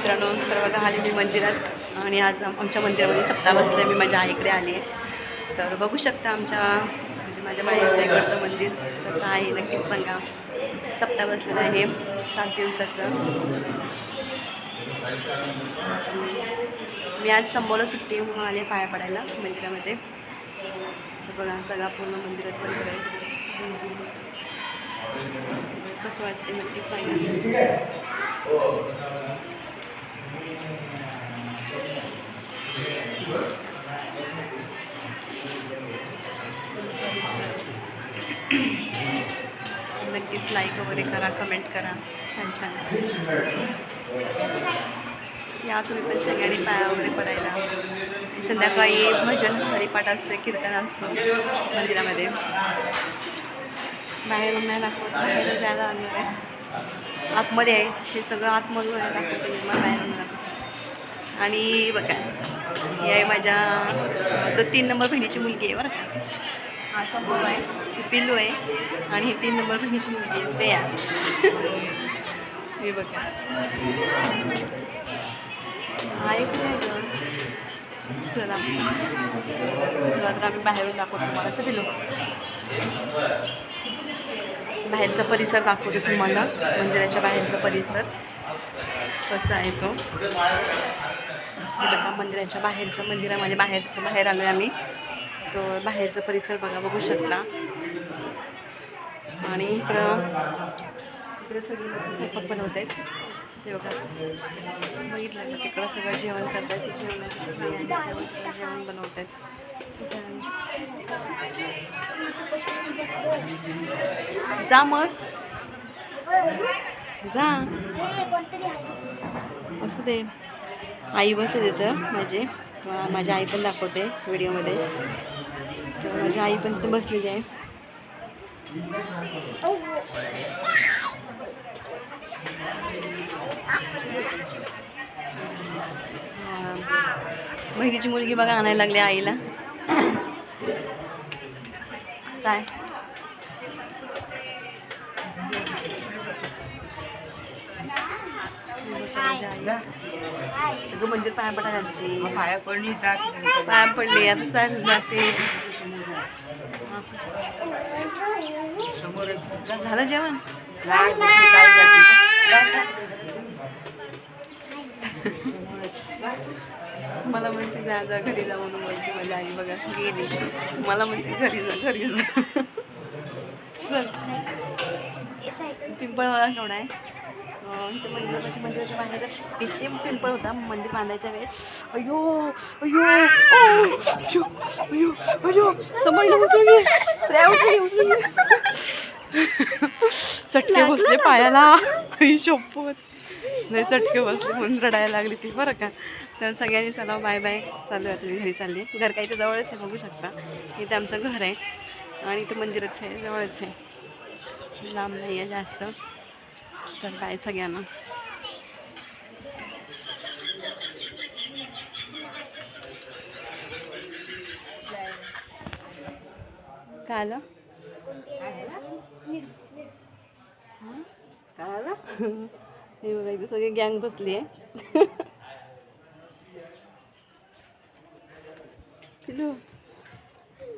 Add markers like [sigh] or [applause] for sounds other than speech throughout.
मित्रांनो तर बघा आले मी मंदिरात आणि आज आमच्या मंदिरामध्ये सप्ताह बसले मी माझ्या आईकडे आली आहे. तर बघू शकता आमच्या म्हणजे माझ्या बाईचं इकडचं मंदिर. कसं आहे नक्कीच सांगा. सप्ताह बसलेलं आहे सात दिवसाचं. मी आज संबोला सुट्टी म्हणून आले पाया पडायला मंदिरामध्ये. तर बघा सगळा पूर्ण मंदिराचा परिसर आहे कसं वाटते नक्कीच सांगा. नक्कीच लाईक वगैरे करा कमेंट करा. छान छान. या तुम्ही पण सगळ्यांनी पाया वगैरे पडायला. संध्याकाळी भजन हरिपाठ असतो कीर्तन असतो मंदिरामध्ये. बाहेरून नाही दाखवत बाहेर जायला लागणार आहे. आतमध्ये आहे हे सगळं आतमधून आहे दाखवते मला बाहेरून दाखवते. आणि बघा ही आहे माझ्या तर तीन नंबर बहिणीची मुलगी आहे बरं का. हा समोर आहे. ही पिल्लू आहे. आणि ही तीन नंबर बहिणीची मुलगी आहे. ते [laughs] हे बघा. आहे की चला. तर आम्ही बाहेरून दाखवतो तुम्हाला. चल पिल्लू. बाहेरचा परिसर दाखवतो तुम्हाला. मंदिराच्या बाहेरचा परिसर. कसा आहे तो? बघा मंदिराच्या बाहेरचं मंदिरामध्ये बाहेरचं बाहेर आलो आहे आम्ही. तर बाहेरचा परिसर बघा बघू शकता. आणि इकडं इकडं सगळे लोक स्वयंपाक बनवत आहेत ते बघा. बघितलं का? तिकडं सगळं जेवण करत आहेत जेवण जेवण बनवत आहेत जा मग. जा. असू दे. आई बसत येतं माझी. माझी आई पण दाखवते व्हिडिओमध्ये. तर माझी आई पण तिथे बसलेली आहे. बहिणीची मुलगी बघा आणायला लागली आईला. काय? अगं मंदिर पाया पडायला लागते. पाया पडली जात पाया पडली आता चाल जाते. झालं जेवण? मला म्हणते जा जा घरी जा म्हणून बोलते माझी आई. बघा गेली. मला म्हणते घरी जा घरी जा. चल. पिंपळवाला केवढा आहे? इथं मंदिरापाशी मंदिराच्या बाहेर इथे पिंपळ होता मंदिर बांधायचा वेळेस अयो अयो अयो अयो अयो समजलं उचलली उचलली चटके बसले पायाला. शपथ नाही चटके बसले म्हणून रडायला लागली ती बरं का. तर सगळ्यांनी चला बाय बाय. चालू आहे तुम्ही घरी चालली. घर काही तर जवळच आहे बघू शकता. इथे आमचं घर आहे. आणि इथं मंदिरच आहे जवळच आहे. लांब नाही आहे जास्त. तर बाय सगळ्यांना. काय आलं? काय आलं? हे बघा इथे सगळी गँग बसली आहे. पिलू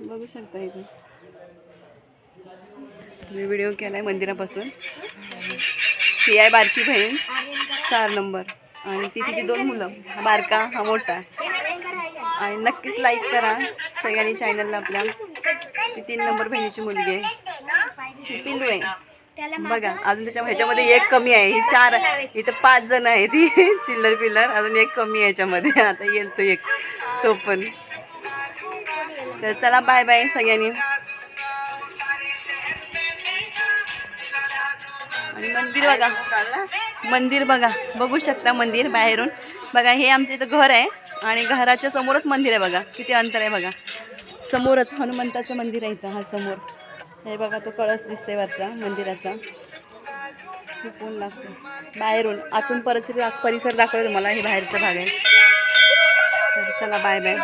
बघू शकता इथे. मी व्हिडिओ केला आहे मंदिरापासून. ही आहे बारकी बहीण चार नंबर. आणि ती तिची दोन मुलं बारका हा मोठा. आणि नक्कीच लाईक करा. सगळ्यांनी चॅनलला आपल्या ती तीन नंबर बहिणीची मुलगी आहे. पिल्लू आहे. बघा अजून त्याच्या ह्याच्यामध्ये एक कमी आहे. ही चार इथं पाच जण आहे ती चिल्लर पिल्लर. अजून एक कमी आहे याच्यामध्ये. आता येईल तो एक. तो पण. तर चला बाय बाय सगळ्यांनी. आणि मंदिर बघा. मंदिर बघा. बघू शकता मंदिर बाहेरून. बघा हे आमचं इथं घर आहे आणि घराच्या समोरच मंदिर आहे बघा. किती अंतर आहे बघा. समोरच हनुमंताचं मंदिर आहे इथं हा समोर. हे बघा तो कळस दिसते वरचा मंदिराचा. कोण लागतं बाहेरून. आतून परिसर परिसर दाखवलं तुम्हाला. हे बाहेरचा भाग आहे. तर चला बाय बाय